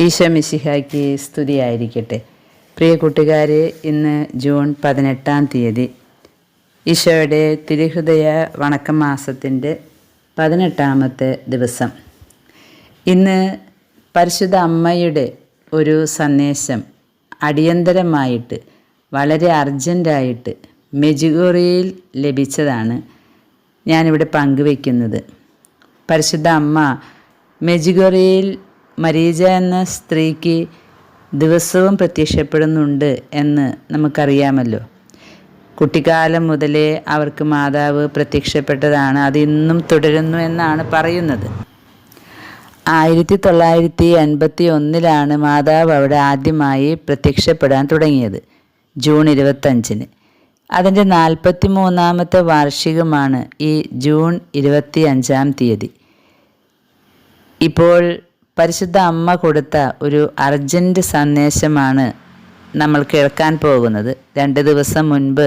ഈശോ മിശിഹായ്ക്ക് സ്തുതിയായിരിക്കട്ടെ. പ്രിയ കൂട്ടുകാരെ ഇന്ന് ജൂൺ പതിനെട്ടാം തീയതി. ഈശോയുടെ തിരുഹൃദയ വണക്കം മാസത്തിന്റെ പതിനെട്ടാമത്തെ ദിവസം. ഇന്ന് പരിശുദ്ധ അമ്മയുടെ ഒരു സന്ദേശം അടിയന്തരമായിട്ട് വളരെ അർജന്റായിട്ട് മെജുഗോറിയയിൽ ലഭിച്ചതാണ് ഞാനിവിടെ പങ്കുവയ്ക്കുന്നത്. പരിശുദ്ധ അമ്മ മെജുഗോറിയയിൽ മരീജ എന്ന സ്ത്രീക്ക് ദിവസവും പ്രത്യക്ഷപ്പെടുന്നുണ്ട് എന്ന് നമുക്കറിയാമല്ലോ. കുട്ടിക്കാലം മുതലേ അവർക്ക് മാതാവ് പ്രത്യക്ഷപ്പെട്ടതാണ് അത് ഇന്നും തുടരുന്നു എന്നാണ് പറയുന്നത്. ആയിരത്തി തൊള്ളായിരത്തി എൺപത്തി ഒന്നിലാണ് മാതാവ് അവിടെ ആദ്യമായി പ്രത്യക്ഷപ്പെടാൻ തുടങ്ങിയത് ജൂൺ ഇരുപത്തഞ്ചിന്. അതിന്റെ നാൽപ്പത്തി മൂന്നാമത്തെ വാർഷികമാണ് ഈ ജൂൺ ഇരുപത്തി അഞ്ചാം തീയതി. ഇപ്പോൾ പരിശുദ്ധ അമ്മ കൊടുത്ത ഒരു അർജന്റ് സന്ദേശമാണ് നമ്മൾ കേൾക്കാൻ പോകുന്നത്. രണ്ട് ദിവസം മുൻപ്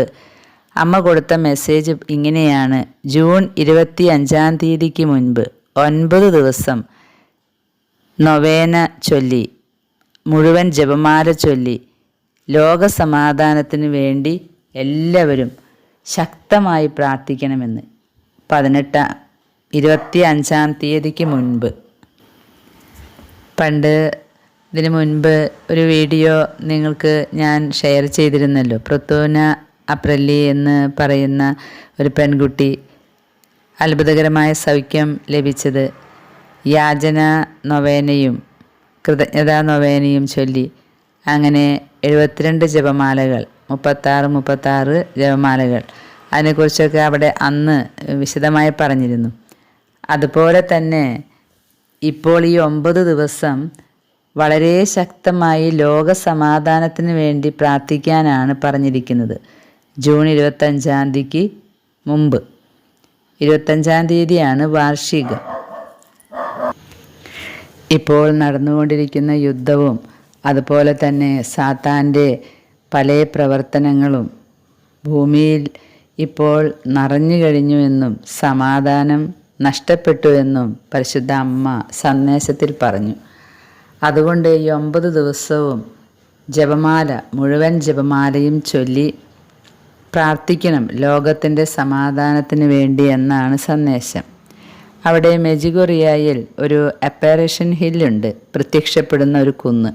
അമ്മ കൊടുത്ത മെസ്സേജ് ഇങ്ങനെയാണ്. ജൂൺ ഇരുപത്തി അഞ്ചാം തീയതിക്ക് മുൻപ് ഒൻപത് ദിവസം നൊവേന ചൊല്ലി മുഴുവൻ ജപമാല ചൊല്ലി ലോകസമാധാനത്തിന് വേണ്ടി എല്ലാവരും ശക്തമായി പ്രാർത്ഥിക്കണമെന്ന്. പതിനെട്ടാം ഇരുപത്തി അഞ്ചാം തീയതിക്ക് മുൻപ് പണ്ട് ഇതിനു മുൻപ് ഒരു വീഡിയോ നിങ്ങൾക്ക് ഞാൻ ഷെയർ ചെയ്തിരുന്നല്ലോ. പ്രത്യൂന അപ്രല്ലി എന്ന് പറയുന്ന ഒരു പെൺകുട്ടി അത്ഭുതകരമായ സൗഖ്യം ലഭിച്ചത് യാചന നൊവേനയും കൃതജ്ഞതാ നൊവേനയും ചൊല്ലി. അങ്ങനെ എഴുപത്തിരണ്ട് ജപമാലകൾ മുപ്പത്താറ് മുപ്പത്താറ് ജപമാലകൾ. അതിനെക്കുറിച്ചൊക്കെ അവിടെ അന്ന് വിശദമായി പറഞ്ഞിരുന്നു. അതുപോലെ തന്നെ ഇപ്പോൾ ഈ ഒമ്പത് ദിവസം വളരെ ശക്തമായി ലോക സമാധാനത്തിന് വേണ്ടി പ്രാർത്ഥിക്കാനാണ് പറഞ്ഞിരിക്കുന്നത്. ജൂൺ ഇരുപത്തഞ്ചാം തീയതിക്ക് മുമ്പ്. ഇരുപത്തഞ്ചാം തീയതിയാണ് വാർഷികം. ഇപ്പോൾ നടന്നുകൊണ്ടിരിക്കുന്ന യുദ്ധവും അതുപോലെ തന്നെ സാത്താന്റെ പല പ്രവർത്തനങ്ങളും ഭൂമിയിൽ ഇപ്പോൾ നിറഞ്ഞു കഴിഞ്ഞു എന്നും സമാധാനം നഷ്ടപ്പെട്ടു എന്നും പരിശുദ്ധ അമ്മ സന്ദേശത്തിൽ പറഞ്ഞു. അതുകൊണ്ട് ഈ ഒമ്പത് ദിവസവും ജപമാല മുഴുവൻ ജപമാലയും ചൊല്ലി പ്രാർത്ഥിക്കണം ലോകത്തിന്റെ സമാധാനത്തിന് വേണ്ടി എന്നാണ് സന്ദേശം. അവിടെ മെജിഗൊറിയയിൽ ഒരു അപ്പാരേഷൻ ഹില്ലുണ്ട് പ്രത്യക്ഷപ്പെടുന്ന ഒരു കുന്ന്.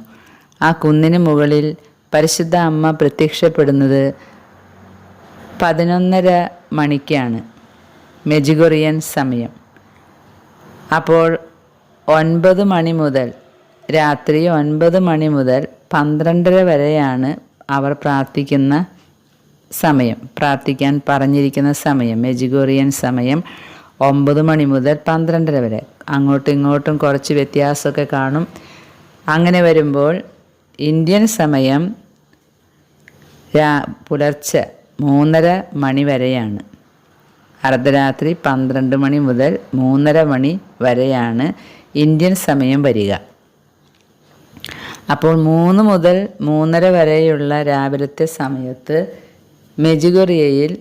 ആ കുന്നിന് മുകളിൽ പരിശുദ്ധ അമ്മ പ്രത്യക്ഷപ്പെടുന്നത് പതിനൊന്നര മണിക്കാണ്. മെജിഗൊറിയൻ സമയം. അപ്പോൾ ഒൻപത് മണി മുതൽ രാത്രി ഒൻപത് മണി മുതൽ പന്ത്രണ്ടര വരെയാണ് അവർ പ്രാർത്ഥിക്കുന്ന സമയം. പ്രാർത്ഥിക്കാൻ പറഞ്ഞിരിക്കുന്ന സമയം മെജിഗോറിയൻ സമയം ഒമ്പത് മണി മുതൽ പന്ത്രണ്ടര വരെ. അങ്ങോട്ടും ഇങ്ങോട്ടും കുറച്ച് വ്യത്യാസമൊക്കെ കാണും. അങ്ങനെ വരുമ്പോൾ ഇന്ത്യൻ സമയം പുലർച്ചെ മൂന്നര മണി വരെയാണ്. അർദ്ധരാത്രി പന്ത്രണ്ട് മണി മുതൽ മൂന്നര മണി വരെയാണ് ഇന്ത്യൻ സമയം വരിക. അപ്പോൾ മൂന്ന് മുതൽ മൂന്നര വരെയുള്ള രാവിലത്തെ സമയത്ത് മെജുഗൊറിയയിൽ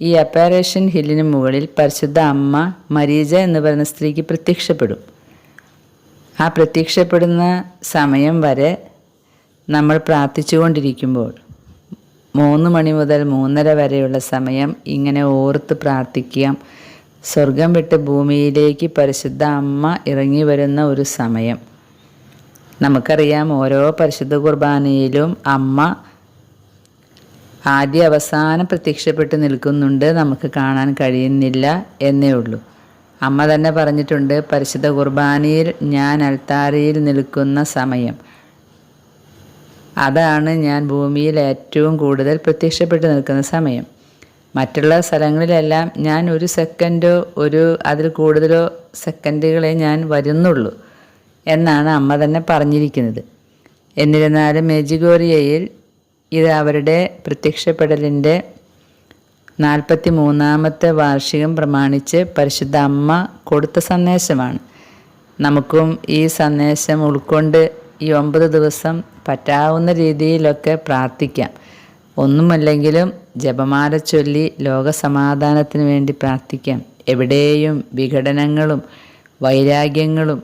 ഈ അപ്പാരേഷൻ ഹില്ലിന് മുകളിൽ പരിശുദ്ധ അമ്മ മരീജ എന്ന് പറയുന്ന സ്ത്രീക്ക് പ്രത്യക്ഷപ്പെടും. ആ പ്രത്യക്ഷപ്പെടുന്ന സമയം വരെ നമ്മൾ പ്രാർത്ഥിച്ചുകൊണ്ടിരിക്കുമ്പോൾ മൂന്ന് മണി മുതൽ മൂന്നര വരെയുള്ള സമയം ഇങ്ങനെ ഓർത്ത് പ്രാർത്ഥിക്കാം. സ്വർഗം വിട്ട് ഭൂമിയിലേക്ക് പരിശുദ്ധ അമ്മ ഇറങ്ങി വരുന്ന ഒരു സമയം. നമുക്കറിയാം ഓരോ പരിശുദ്ധ കുർബാനയിലും അമ്മ ആദ്യ അവസാനം പ്രത്യക്ഷപ്പെട്ട് നിൽക്കുന്നുണ്ട്. നമുക്ക് കാണാൻ കഴിയുന്നില്ല എന്നേ ഉള്ളൂ. അമ്മ തന്നെ പറഞ്ഞിട്ടുണ്ട് പരിശുദ്ധ കുർബാനയിൽ ഞാൻ അൽത്താരയിൽ നിൽക്കുന്ന സമയം. അതാണ് ഞാൻ ഭൂമിയിൽ ഏറ്റവും കൂടുതൽ പ്രത്യക്ഷപ്പെട്ടു നിൽക്കുന്ന സമയം. മറ്റുള്ള സ്ഥലങ്ങളിലെല്ലാം ഞാൻ ഒരു സെക്കൻഡോ ഒരു അതിൽ കൂടുതലോ സെക്കൻഡുകളെ ഞാൻ വരുന്നുള്ളൂ എന്നാണ് അമ്മ തന്നെ പറഞ്ഞിരിക്കുന്നത്. എന്നിരുന്നാലും മെജിഗോറിയയിൽ ഇത് അവരുടെ പ്രത്യക്ഷപ്പെടലിന്റെ നാൽപ്പത്തി മൂന്നാമത്തെ വാർഷികം പ്രമാണിച്ച് പരിശുദ്ധ അമ്മ കൊടുത്ത സന്ദേശമാണ്. നമുക്കും ഈ സന്ദേശം ഉൾക്കൊണ്ട് ഈ ഒമ്പത് ദിവസം പറ്റാവുന്ന രീതിയിലൊക്കെ പ്രാർത്ഥിക്കാം. ഒന്നുമല്ലെങ്കിലും ജപമാല ചൊല്ലി ലോകസമാധാനത്തിന് വേണ്ടി പ്രാർത്ഥിക്കാം. എവിടെയും വിഘടനങ്ങളും വൈരാഗ്യങ്ങളും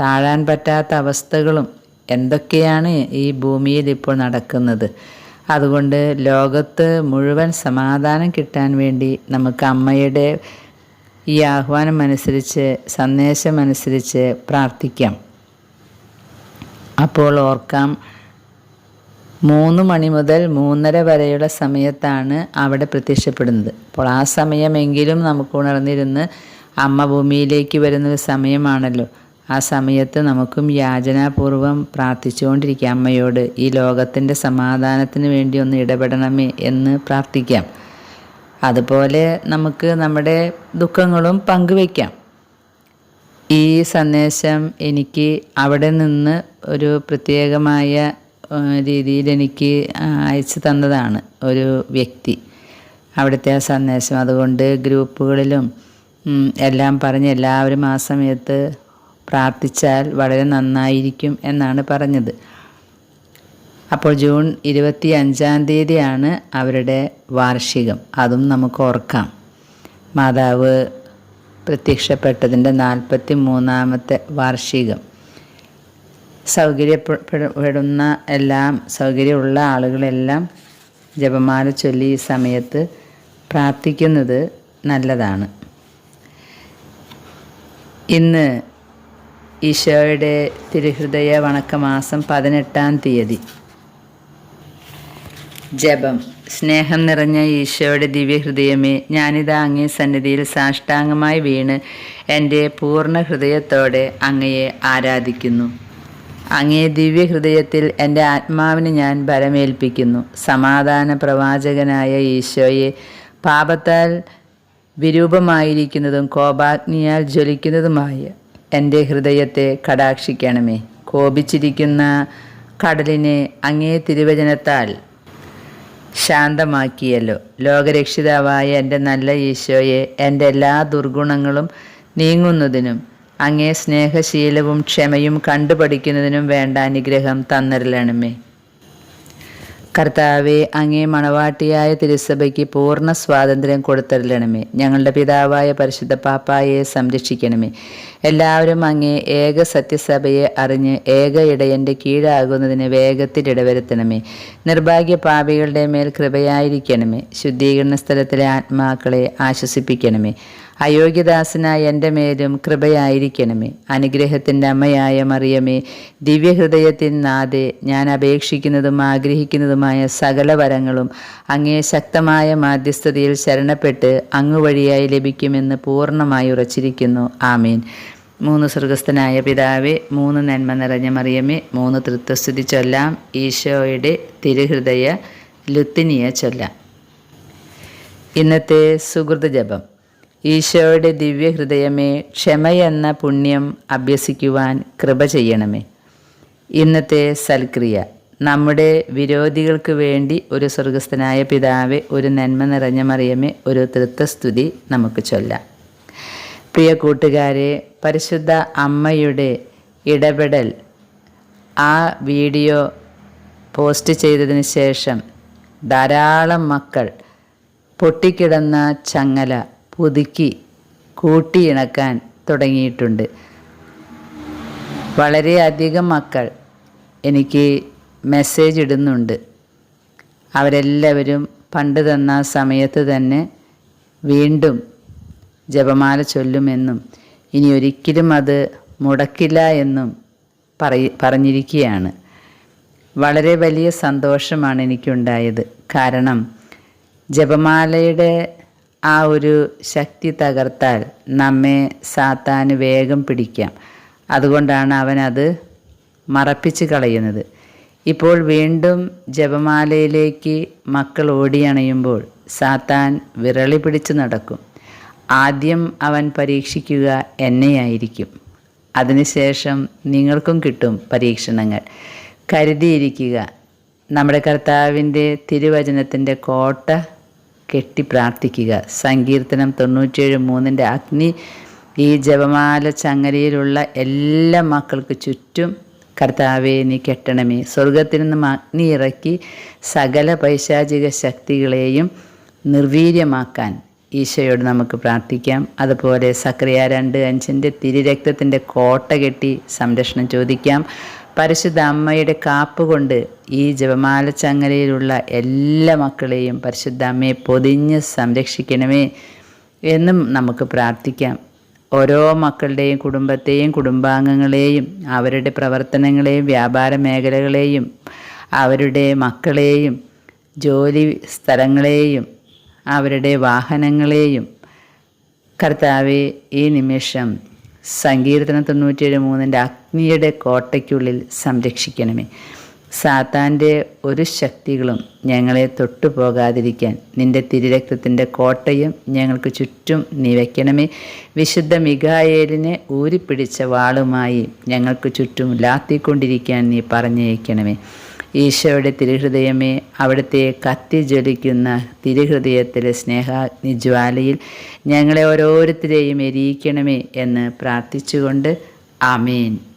താഴാൻ പറ്റാത്ത അവസ്ഥകളും എന്തൊക്കെയാണ് ഈ ഭൂമിയിൽ ഇപ്പോൾ നടക്കുന്നത്? അതുകൊണ്ട് ലോകത്ത് മുഴുവൻ സമാധാനം കിട്ടാൻ വേണ്ടി നമുക്ക് അമ്മയുടെ ഈ ആഹ്വാനം അനുസരിച്ച് സന്ദേശം അനുസരിച്ച് പ്രാർത്ഥിക്കാം. അപ്പോൾ ഓർക്കാം മൂന്ന് മണി മുതൽ മൂന്നര വരെയുള്ള സമയത്താണ് അവിടെ പ്രത്യക്ഷപ്പെടുന്നത്. അപ്പോൾ ആ സമയമെങ്കിലും നമുക്ക് ഉണർന്നിരുന്ന് അമ്മ ഭൂമിയിലേക്ക് വരുന്നൊരു സമയമാണല്ലോ. ആ സമയത്ത് നമുക്കും യാചനാപൂർവം പ്രാർത്ഥിച്ചുകൊണ്ടിരിക്കാം. അമ്മയോട് ഈ ലോകത്തിന്റെ സമാധാനത്തിന് വേണ്ടി ഒന്ന് ഇടപെടണമേ എന്ന് പ്രാർത്ഥിക്കാം. അതുപോലെ നമുക്ക് നമ്മുടെ ദുഃഖങ്ങളും പങ്കുവയ്ക്കാം. ഈ സന്ദേശം എനിക്ക് അവിടെ നിന്ന് ഒരു പ്രത്യേകമായ രീതിയിൽ എനിക്ക് അയച്ചു തന്നതാണ് ഒരു വ്യക്തി. അവിടുത്തെ ആ സന്ദേശം. അതുകൊണ്ട് ഗ്രൂപ്പുകളിലും എല്ലാം പറഞ്ഞ് എല്ലാവരും ആ സമയത്ത് പ്രാർത്ഥിച്ചാൽ വളരെ നന്നായിരിക്കും എന്നാണ് പറഞ്ഞത്. അപ്പോൾ ജൂൺ ഇരുപത്തി അഞ്ചാം തീയതിയാണ് അവരുടെ വാർഷികം. അതും നമുക്ക് ഓർക്കാം. മാതാവ് പ്രത്യക്ഷപ്പെട്ടതിന്റെ നാൽപ്പത്തി മൂന്നാമത്തെ വാർഷികം. സൗകര്യപ്പെടുന്ന എല്ലാം സൗകര്യമുള്ള ആളുകളെല്ലാം ജപമാല ചൊല്ലി ഈ സമയത്ത് പ്രാർത്ഥിക്കുന്നത് നല്ലതാണ്. ഇന്ന് ഈശോയുടെ തിരുഹൃദയ വണക്കമാസം പതിനെട്ടാം തീയതി. ജപം. സ്നേഹം നിറഞ്ഞ ഈശോയുടെ ദിവ്യഹൃദയമേ ഞാനിതാ അങ്ങേ സന്നിധിയിൽ സാഷ്ടാംഗമായി വീണ് എന്റെ പൂർണ ഹൃദയത്തോടെ അങ്ങയെ ആരാധിക്കുന്നു. അങ്ങേ ദിവ്യഹൃദയത്തിൽ എന്റെ ആത്മാവിന് ഞാൻ ബലമേൽപ്പിക്കുന്നു. സമാധാന പ്രവാചകനായ ഈശോയെ പാപത്താൽ വിരൂപമായിരിക്കുന്നതും കോപാഗ്നിയാൽ ജ്വലിക്കുന്നതുമായ എന്റെ ഹൃദയത്തെ കടാക്ഷിക്കണമേ. കോപിച്ചിരിക്കുന്ന കടലിനെ അങ്ങേ തിരുവചനത്താൽ ശാന്തമാക്കിയല്ലോ. ലോകരക്ഷിതാവായ എന്റെ നല്ല ഈശോയെ എന്റെ എല്ലാ ദുർഗുണങ്ങളും നീങ്ങുന്നതിനും അങ്ങേ സ്നേഹശീലവും ക്ഷമയും കണ്ടുപഠിക്കുന്നതിനും വേണ്ട അനുഗ്രഹം തന്നരലണമേ കർത്താവെ അങ്ങേ മണവാട്ടിയായ തിരുസഭയ്ക്ക് പൂർണ സ്വാതന്ത്ര്യം കൊടുത്തരലണമേ ഞങ്ങളുടെ പിതാവായ പരിശുദ്ധ പാപ്പായെ സംരക്ഷിക്കണമേ. എല്ലാവരും അങ്ങേ ഏക സത്യസഭയെ അറിഞ്ഞ് ഏക ഇടയന്റെ കീഴാകുന്നതിന് വേഗത്തിൽ ഇടവരുത്തണമേ. നിർഭാഗ്യ പാപികളുടെ മേൽ കൃപയായിരിക്കണമേ. ശുദ്ധീകരണ സ്ഥലത്തിലെ ആത്മാക്കളെ ആശ്വസിപ്പിക്കണമേ. അയോഗ്യദാസനായ എന്റെ മേലും കൃപയായിരിക്കണമേ. അനുഗ്രഹത്തിന്റെ അമ്മയായ മറിയമേ ദിവ്യഹൃദയത്തിൻ നാഥെ ഞാൻ അപേക്ഷിക്കുന്നതും ആഗ്രഹിക്കുന്നതുമായ സകല വരങ്ങളും അങ്ങേ ശക്തമായ മാധ്യസ്ഥതയിൽ ശരണപ്പെട്ട് അങ്ങ് വഴിയായി ലഭിക്കുമെന്ന് പൂർണമായി ഉറച്ചിരിക്കുന്നു. ആമീൻ. മൂന്ന് സ്വർഗസ്ഥനായ പിതാവെ മൂന്ന് നന്മ നിറഞ്ഞ മറിയമേ മൂന്ന് തൃത്വസ്ഥിതി ചൊല്ലാം ഈശോയുടെ തിരുഹൃദയ ലുത്തിനിയ ചൊല്ലാം. ഇന്നത്തെ സുഹൃത ജപം. ഈശോയുടെ ദിവ്യഹൃദയമേ ക്ഷമയെന്ന പുണ്യം അഭ്യസിക്കുവാൻ കൃപ ചെയ്യണമേ. ഇന്നത്തെ സൽക്രിയ. നമ്മുടെ വിരോധികൾക്ക് വേണ്ടി ഒരു സ്വർഗസ്ഥനായ പിതാവെ ഒരു നന്മ നിറഞ്ഞ മറിയമേ ഒരു തൃത്വസ്തുതി നമുക്ക് ചൊല്ലാം. പ്രിയ കൂട്ടുകാരെ പരിശുദ്ധ അമ്മയുടെ ഇടപെടൽ ആ വീഡിയോ പോസ്റ്റ് ചെയ്തതിന് ശേഷം ധാരാളം മക്കൾ പൊട്ടിക്കിടന്ന ചങ്ങല പുതുക്കി കൂട്ടിയിണക്കാൻ തുടങ്ങിയിട്ടുണ്ട്. വളരെയധികം മക്കൾ എനിക്ക് മെസ്സേജ് ഇടുന്നുണ്ട്. അവരെല്ലാവരും പണ്ട് തന്ന സമയത്ത് തന്നെ വീണ്ടും ജപമാല ചൊല്ലുമെന്നും ഇനി ഒരിക്കലും അത് മുടക്കില്ല എന്നും പറയ പറഞ്ഞിരിക്കുകയാണ്. വളരെ വലിയ സന്തോഷമാണ് എനിക്കുണ്ടായത്. കാരണം ജപമാലയുടെ ആ ഒരു ശക്തി തകർത്താൽ നമ്മെ സാത്താന് വേഗം പിടിക്കാം. അതുകൊണ്ടാണ് അവനത് മറപ്പിച്ച് കളയുന്നത്. ഇപ്പോൾ വീണ്ടും ജപമാലയിലേക്ക് മക്കൾ ഓടിയണയുമ്പോൾ സാത്താൻ വിരളി പിടിച്ച് നടക്കും. ആദ്യം അവൻ പരീക്ഷിക്കുക എന്നെയായിരിക്കും. അതിനുശേഷം നിങ്ങൾക്കും കിട്ടും പരീക്ഷണങ്ങൾ. കരുതിയിരിക്കുക നമ്മുടെ കർത്താവിന്റെ തിരുവചനത്തിന്റെ കോട്ട കെട്ടി പ്രാർത്ഥിക്കുക. സങ്കീർത്തനം തൊണ്ണൂറ്റേഴ് മൂന്നിന്റെ അഗ്നി ഈ ജപമാല ചങ്ങലയിലുള്ള എല്ലാ മക്കൾക്ക് ചുറ്റും കർത്താവെ നീ കെട്ടണമേ. സ്വർഗത്തിൽ നിന്നും അഗ്നി ഇറക്കി സകല പൈശാചിക ശക്തികളെയും നിർവീര്യമാക്കാൻ ഈശോയോട് നമുക്ക് പ്രാർത്ഥിക്കാം. അതുപോലെ സക്രിയ രണ്ട് അഞ്ചിന്റെ തിരിരക്തത്തിന്റെ കോട്ട കെട്ടി സംരക്ഷണം ചോദിക്കാം. പരിശുദ്ധ അമ്മയുടെ കാപ്പ് കൊണ്ട് ഈ ജപമാല ചങ്ങലയിലുള്ള എല്ലാ മക്കളെയും പരിശുദ്ധ അമ്മയെ പൊതിഞ്ഞ് സംരക്ഷിക്കണമേ എന്നും നമുക്ക് പ്രാർത്ഥിക്കാം. ഓരോ മക്കളുടെയും കുടുംബത്തെയും കുടുംബാംഗങ്ങളെയും അവരുടെ പ്രവർത്തനങ്ങളെയും വ്യാപാര മേഖലകളെയും അവരുടെ മക്കളെയും ജോലി സ്ഥലങ്ങളെയും അവരുടെ വാഹനങ്ങളെയും. കർത്താവെ ഈ നിമിഷം സങ്കീർത്തനം തൊണ്ണൂറ്റിയേഴ് മൂന്നിന്റെ അഗ്നിയുടെ കോട്ടയ്ക്കുള്ളിൽ സംരക്ഷിക്കണമേ. സാത്താന്റെ ഒരു ശക്തികളും ഞങ്ങളെ തൊട്ടു പോകാതിരിക്കാൻ നിന്റെ തിരുരക്തത്തിന്റെ കോട്ടയും ഞങ്ങൾക്ക് ചുറ്റും നീ വയ്ക്കണമേ വിശുദ്ധ മികായേലിനെ ഊരിപ്പിടിച്ച വാളുമായി ഞങ്ങൾക്ക് ചുറ്റും ലാത്തിക്കൊണ്ടിരിക്കാൻ നീ പറഞ്ഞയക്കണമേ. ഈശോയുടെ തിരുഹൃദയമേ അവിടുത്തെ കത്തി ജ്വലിക്കുന്ന തിരുഹൃദയത്തിലെ സ്നേഹാഗ്നി ജ്വാലയിൽ ഞങ്ങളെ ഓരോരുത്തരെയും എരിയിക്കണമേ എന്ന് പ്രാർത്ഥിച്ചുകൊണ്ട് ആമേൻ.